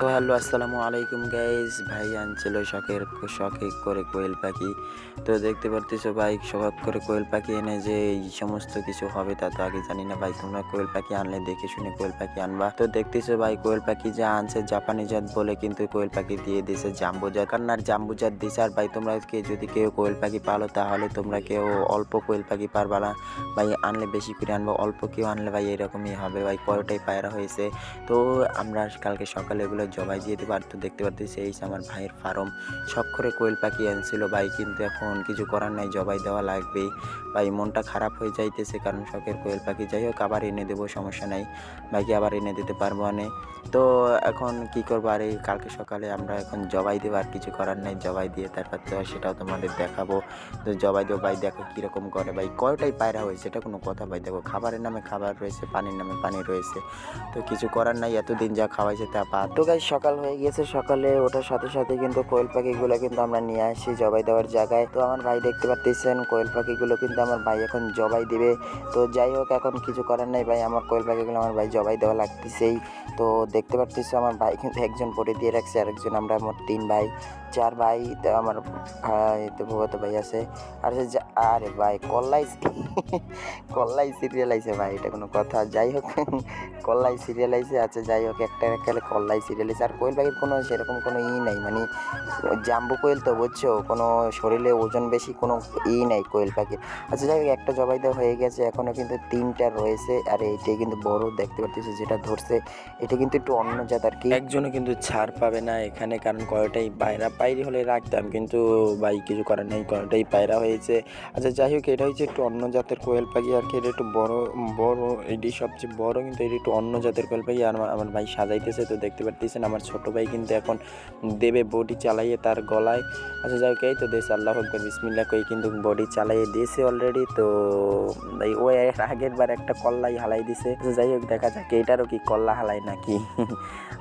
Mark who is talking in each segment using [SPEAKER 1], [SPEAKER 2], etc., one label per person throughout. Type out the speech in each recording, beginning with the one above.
[SPEAKER 1] তো হ্যালো, আসসালামু আলাইকুম গাইজ ভাই আনছিল শখের শখে করে কোয়েল পাখি। তো দেখতে পারতেছো ভাই, শখ করে কোয়েল পাখি এনে যে এই সমস্ত কিছু হবে তা তো আগে জানি না ভাই। তোমরা কোয়েল পাখি আনলে দেখে শুনে কোয়েল পাখি আনবা। তো দেখতেছো ভাই, কোয়েল পাখি যা আনছে জাপানি জাত বলে কিন্তু কোয়েল পাখি দিয়ে দিছে জাম্বু জাত। কারণ আর জাম্বু জাত দিছে আর ভাই, তোমরা যদি কেউ কোয়েল পাখি পালো তাহলে তোমরা কেউ অল্প কোয়েল পাখি পারবা না। ভাই, আনলে বেশি করে আনব, অল্প কেউ আনলে ভাই এরকমই হবে। ভাই, কয়টাই পায়রা হয়েছে? তো আমরা কালকে সকালে এগুলো জবাই দিয়ে দেবো আর তো দেখতে পারতেছি এই আমার ভাইয়ের ফার্ম। শখ করে কোয়েল পাখি আনছিল, ভাই, কিন্তু এখন কিছু করার নাই, জবাই দেওয়া লাগবেই ভাই, মনটা খারাপ হয়ে যাইতেছে, কারণ শখের কোয়েল পাখি, যাই হোক, আবার এনে দেবো, সমস্যা নাই। ভাইকে আবার এনে দিতে পারব না তো এখন কি করব? আর এই কালকে সকালে আমরা এখন জবাই দেবো, আর কিছু করার নাই, জবাই দিয়ে তারপর তো সেটাও তোমাদের দেখাবো। তো জবাই দেবো, ভাই, দেখো কীরকম করে। ভাই, কয়টাই পায়রা হয়েছে, এটা কোনো কথা, ভাই, দেখো, খাবারের নামে খাবার রয়েছে, পানির নামে পানি রয়েছে। তো কিছু করার নাই, এতদিন যা খাওয়াইছে তা পা তো গাই সকাল হয়ে গিয়েছে। সকালে ওঠার সাথে সাথে কিন্তু কোয়েল পাখিগুলো কিন্তু আমরা নিয়ে আসি জবাই দেওয়ার জায়গায়। তো আমার ভাই দেখতে পাচ্ছেন কোয়েল পাখিগুলো কিন্তু আমার ভাই এখন জবাই দিবে। তো যাই হোক, এখন কিছু করার নাই ভাই। আমার কোয়েল পাখিগুলো আমার ভাই জবাই দেওয়া লাগতেছেই। তো দেখতে পাচ্ছিস আমার ভাই কিন্তু একজন পরে দিয়ে রাখছে, আরেকজন আমরা আমার তিন ভাই। চার ভাই, তো আমার ভাই, তো ভগত ভাই আছে। আর সে আরে ভাই, কল্লাই কল্লাই সিরিয়াল আইছে ভাই, এটা কোনো কথা। যাই হোক, কল্লাই সিরিয়াল আইছে আচ্ছা যাই হোক, একটা একালে কল্লাই সিরিয়াল আইছে। আর কোয়েল পাখির কোনো সেরকম কোনো ই নাই মানে জাম্বু কোয়েল তো, বুঝছ? কোনো শরীরে ওজন বেশি কোনো ই নাই কোয়েল পাখির। আচ্ছা যাই হোক, একটা জবাই দেওয়া হয়ে গেছে এখনও কিন্তু তিনটা রয়েছে। আর এইটাই কিন্তু বড় দেখতে পাচ্ছিস যেটা ধরছে। এটা কিন্তু একটু অন্য জাত আর কি। একজনও কিন্তু ছাড় পাবে না এখানে, কারণ কয়টাই পায়রা হলে রাখতাম, কিন্তু ভাই কিছু করার নেই কয়টাই পায়রা হয়েছে। আচ্ছা যাই হোক, এটা হচ্ছে একটু অন্য জাতের কোয়েল পাখি, আর কি এটা একটু বড় বড়, এটি সবচেয়ে বড়, কিন্তু এটি একটু অন্য জাতের কোয়েল পাখি, আর আমার- ভাই সাজাইতেছে, তো দেখতে পারতেছেন, আমার ছোট ভাই কিন্তু এখন দেবে বডি চালাইয়ে তার গলায়। আচ্ছা যাই হোক, এই তো দেশ, আল্লাহ আকবর বিসমিল্লা কই, কিন্তু বডি চালাইয়ে দিয়েছে অলরেডি তো ভাই, ও আগের বার একটা কল্লাই হালাই দিছে। আচ্ছা যাই হোক, দেখা যাক, এটারও কি কল্লা হালাই নাকি?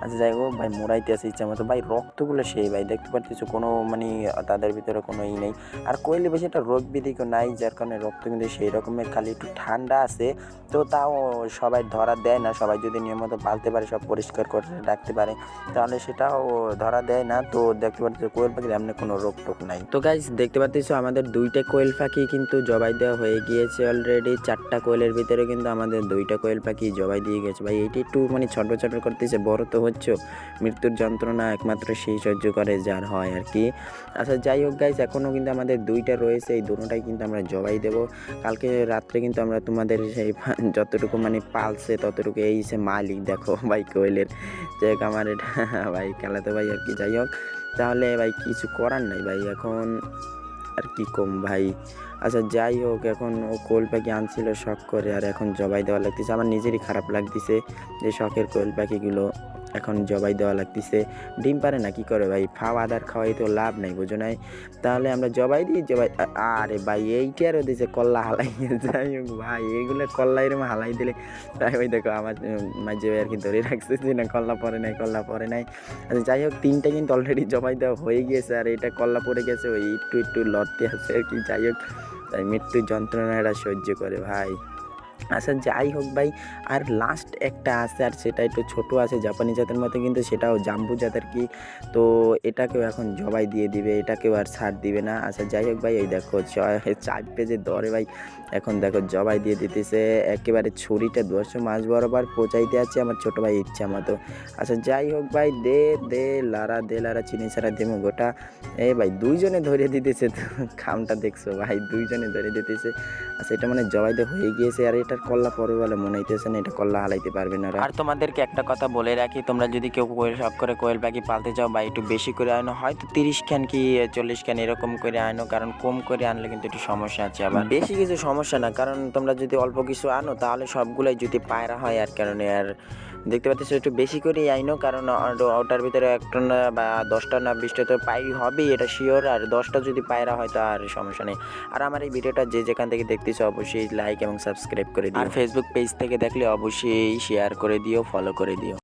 [SPEAKER 1] আচ্ছা যাই হোক, ভাই, মোড়াইতে আসে ইচ্ছা মতো। ভাই, রক্তগুলো সেই, ভাই, দেখতে পারতেছো কোনো মানে তাদের ভিতরে কোনো ই নেই। আর কোয়েলে বেশি একটা রোগ বিধিকে নাই, যার কারণে রক্ত কিন্তু সেই রকমের খালি একটু ঠান্ডা আছে। তো তাও সবাই ধরা দেয় না, সবাই যদি নিয়মিত পালতে পারে, সব পরিষ্কার করে রাখতে পারে, তাহলে সেটাও ধরা দেয় না। তো দেখতে পাচ্ছ কোয়েল পাখির এমনি কোনো রোগ টোক নাই। তো গাইজ দেখতে পাচ্ছ আমাদের দুইটা কোয়েল পাখি কিন্তু জবাই দেওয়া হয়ে গিয়েছে অলরেডি চারটা কোয়েলের ভিতরে কিন্তু আমাদের দুইটা কোয়েল পাখি জবাই দিয়ে গেছে। ভাই, এইটি একটু মানে ছটর ছটর করতেছে, বড় তো হচ্ছে। মৃত্যুর যন্ত্রণা একমাত্র সেই সহ্য করে, যার হয় আর কি। আচ্ছা যাই হোক গাইজ এখনও কিন্তু আমাদের দুইটা রয়েছে, এই দুটোটাই কিন্তু আমরা জবাই দেবো। কালকে রাত্রে কিন্তু আমরা তোমাদের সেই যতটুকু মানে পালছে, ততটুকু এই সে মালিক, দেখো ভাই কোয়েলের। যাই হোক, আমার এটা ভাই খেলাতে ভাই আর কি, যাই হোক। তাহলে ভাই কিছু করার নাই ভাই, এখন আর কি কম ভাই। আচ্ছা যাই হোক, এখন ও কোল পাখি আনছিল শখ করে, আর এখন জবাই দেওয়া লাগতেছে। আমার নিজেরই খারাপ লাগতেছে যে শখের কোল পাখিগুলো এখন জবাই দেওয়া লাগতেছে। ডিম পারে না, কি করে ভাই? ফাও আদার খাওয়াই তো লাভ নাই, বুঝো নাই? তাহলে আমরা জবাই দিই, জবাই আরে ভাই এইটারও দিছে, কল্লা হালাই। যাই হোক ভাই এগুলো কল্লা এরম হালাই দিলে তাই ওই দেখো আমার মাঝে আর কি ধরে রাখছে যে না, কল্লা পরে নাই, কল্লা পরে নাই। আচ্ছা যাই হোক, তিনটা কিন্তু অলরেডি জবাই দেওয়া হয়ে গিয়েছে, আর এটা কল্লা পড়ে গেছে, ওই একটু একটু লড়তে আছে আর কি, যাই হোক। তাই মৃত্যুর যন্ত্রণাটা সহ্য করে ভাই। আচ্ছা যাই হোক ভাই। আর লাস্ট একটা আছে, আর সেটা একটু ছোট আছে, জাপানি জাতের মতো, কিন্তু সেটাও জাম্বু জাতের কি। তো এটাকেও এখন জবাই দিয়ে দিবে, এটাকেও আর ছাড় দিবে না। আচ্ছা যাই হোক ভাই, এই দেখো চার পেজে দরে ভাই। এখন দেখো, জবাই দিয়ে দিতেছে। একেবারে ছুরিটা দশশো মাছ বরাবর পচাইতে আছে আমার ছোট ভাই ইচ্ছা মতো। আচ্ছা যাই হোক ভাই, দে দে, লারা দে, লারা, চিনি ছাড়া দেমো গোটা। এ ভাই, দুইজনে ধরে দিতেছে তো, খামটা দেখছ ভাই, দুইজনে ধরে দিতেছে। আচ্ছা এটা মানে জবাই জবাইতে হয়ে গিয়েছে, আর এটার কল্লা পরে বলে মনে হইতেছে না, এটা কল্লা হালাইতে পারবে না আর তোমাদেরকে একটা কথা বলে রাখি, তোমরা যদি কেউ কোয়েল শখ করে কোয়েল পাখি পালতে চাও বা একটু বেশি করে আনো, হয়তো তিরিশ খান কি চল্লিশ খান এরকম করে আনো, কারণ কম করে আনলে কিন্তু একটু সমস্যা আছে আবার। বেশি কিছু সমস্যা না, কারণ তোমরা যদি অল্প কিছু আনো, তাহলে সবগুলাই যদি পায়রা হয় আর কারণে আর দেখতে পাচ্ছ একটু বেশি করেই আইনো, কারণ ওটার ভিতরে একটা না বা দশটা না বিশটা তো পায়রি হবেই, এটা শিওর আর দশটা যদি পায়রা হয় তো আর সমস্যা নেই। আর আমার এই ভিডিওটা যে যেখান থেকে দেখতেছো অবশ্যই লাইক এবং সাবস্ক্রাইব করে দিও। আর ফেসবুক পেজ থেকে দেখলে অবশ্যই শেয়ার করে দিও ফলো করে দিও।